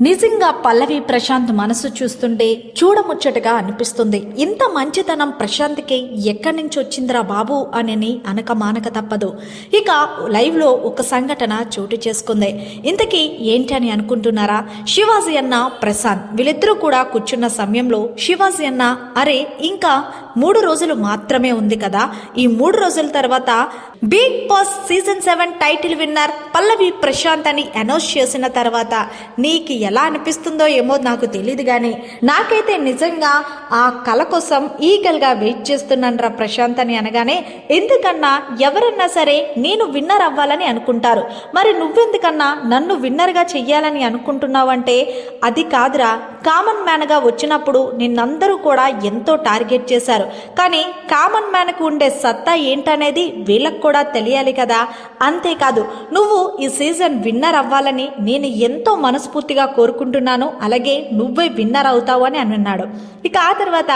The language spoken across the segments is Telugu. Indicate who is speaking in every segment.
Speaker 1: నిజంగా పల్లవి ప్రశాంత్ మనసు చూస్తుంటే చూడముచ్చటగా అనిపిస్తుంది. ఇంత మంచితనం ప్రశాంత్కి ఎక్కడి నుంచి వచ్చిందిరా బాబు అని అనక మానక తప్పదు. ఇక లైవ్లో ఒక సంఘటన చోటు చేసుకుంది. ఇంతకీ ఏంటి అని అనుకుంటున్నారా? శివాజీ అన్న ప్రశాంత్. వీళ్ళిద్దరూ కూడా కూర్చున్న సమయంలో శివాజీ అన్న అరే ఇంకా మూడు రోజులు మాత్రమే ఉంది కదా. ఈ మూడు రోజుల తర్వాత Bigg Boss season seven title winner Pallavi Prashanth అని అనౌన్స్ చేసిన తర్వాత నీకు ఎలా అనిపిస్తుందో ఏమో నాకు తెలియదు కానీ నాకైతే నిజంగా ఆ కళ కోసం ఈగల్గా వెయిట్ చేస్తున్నానరా ప్రశాంత్ అని అనగానే ఎందుకన్నా ఎవరన్నా సరే నేను విన్నర్ అవ్వాలని అనుకుంటారు. మరి నువ్వెందుకన్నా నన్ను విన్నర్గా చెయ్యాలని అనుకుంటున్నావంటే అది కాదురా. కామన్ మ్యాన్గా వచ్చినప్పుడు నిన్నందరూ కూడా ఎంతో టార్గెట్ చేశారు. కానీ కామన్ మ్యాన్కు ఉండే సత్తా ఏంటనేది వీళ్ళకు కూడా తెలియాలి కదా? అంతేకాదు నువ్వు ఈ సీజన్ విన్నర్ అవ్వాలని నేను ఎంతో మనస్ఫూర్తిగా కోరుకుంటున్నాను. అలాగే నువ్వే విన్నర్ అవుతావు అని అన్నాడు. ఇక ఆ తర్వాత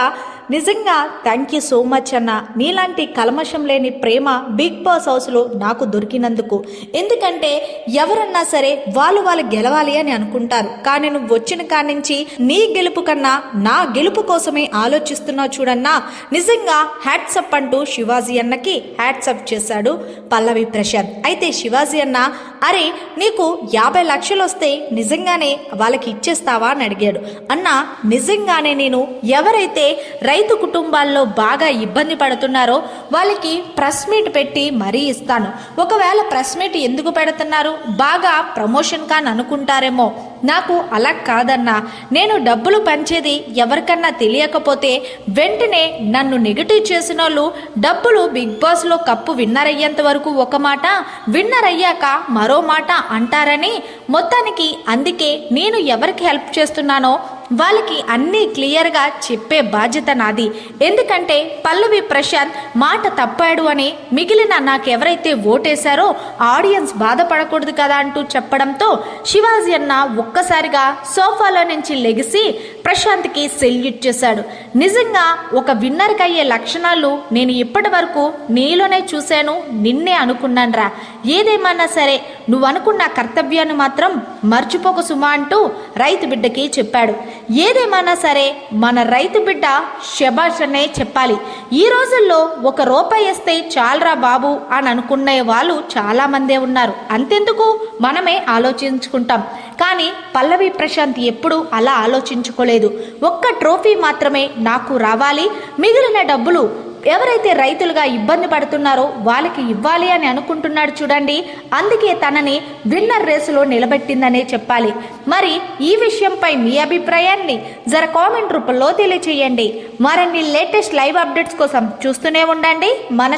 Speaker 1: నిజంగా థ్యాంక్ యూ సో మచ్ అన్న. నీలాంటి కల్మషం లేని ప్రేమ బిగ్ బాస్ హౌస్లో నాకు దొరికినందుకు. ఎందుకంటే ఎవరన్నా సరే వాళ్ళు వాళ్ళు గెలవాలి అని అనుకుంటారు. కానీ నువ్వు వచ్చిన కాడి నుంచి నీ గెలుపు కన్నా నా గెలుపు కోసమే ఆలోచిస్తున్నావు చూడన్నా. నిజంగా హ్యాట్సప్ అంటూ శివాజీ అన్నకి హ్యాట్సప్ చేశాడు పల్లవి ప్రశాంత్. అయితే శివాజీ అన్న అరే నీకు యాభై లక్షలు వస్తే నిజంగానే వాళ్ళకి ఇచ్చేస్తావా అని అడిగాడు. అన్న నిజంగానే నేను ఎవరైతే రైతు కుటుంబాల్లో బాగా ఇబ్బంది పడుతున్నారో వాళ్ళకి ప్రెస్ మీట్ పెట్టి మరీ ఇస్తాను. ఒకవేళ ప్రెస్ మీట్ ఎందుకు పెడుతున్నారు? బాగా ప్రమోషన్ కాని అనుకుంటారేమో. నాకు అలా కాదన్నా. నేను డబ్బులు పంచేది ఎవరికన్నా తెలియకపోతే వెంటనే నన్ను నెగిటివ్ చేసిన వాళ్ళు డబ్బులు బిగ్ బాస్లో కప్పు విన్నర్ అయ్యేంత వరకు ఒక మాట విన్నర్ అయ్యాక మరో మాట అంటారని మొత్తానికి అందుకే నేను ఎవరికి హెల్ప్ చేస్తున్నానో వాళ్ళకి అన్నీ క్లియర్గా చెప్పే బాధ్యత నాది. ఎందుకంటే పల్లవి ప్రశాంత్ మాట తప్పాడు అని మిగిలిన నాకెవరైతే ఓటేశారో ఆడియన్స్ బాధపడకూడదు కదా అంటూ చెప్పడంతో శివాజీ అన్న ఒక్కసారిగా సోఫాలో నుంచి లెగిసి ప్రశాంత్కి సెల్యూట్ చేశాడు. నిజంగా ఒక విన్నర్కి అయ్యే లక్షణాలు నేను ఇప్పటి వరకు నీలోనే చూశాను నిన్నే అనుకున్నాను రా ఏదేమన్నా సరే నువ్వు అనుకున్న కర్తవ్యాన్ని మాత్రం మర్చిపోక సుమా అంటూ రైతు బిడ్డకి చెప్పాడు. ఏదేమైనా సరే మన రైతు బిడ్డ శబాష్ అనే చెప్పాలి. ఈ రోజుల్లో ఒక రూపాయి వేస్తే చాలరా బాబు అని అనుకునే వాళ్ళు చాలామందే ఉన్నారు. అంతెందుకు? మనమే ఆలోచించుకుంటాం. కానీ పల్లవి ప్రశాంత్ ఎప్పుడూ అలా ఆలోచించుకోలేదు. ఒక్క ట్రోఫీ మాత్రమే నాకు రావాలి. మిగిలిన డబ్బులు ఎవరైతే రైతులుగా ఇబ్బంది పడుతున్నారో వాళ్ళకి ఇవ్వాలి అని అనుకుంటున్నాడు చూడండి. అందుకే తనని విన్నర్ రేసులో నిలబెట్టిందనే చెప్పాలి. మరి ఈ విషయంపై మీ అభిప్రాయాన్ని జర కామెంట్ రూపంలో తెలియచేయండి. మరిన్ని లేటెస్ట్ లైవ్ అప్డేట్స్ కోసం చూస్తూనే ఉండండి. మన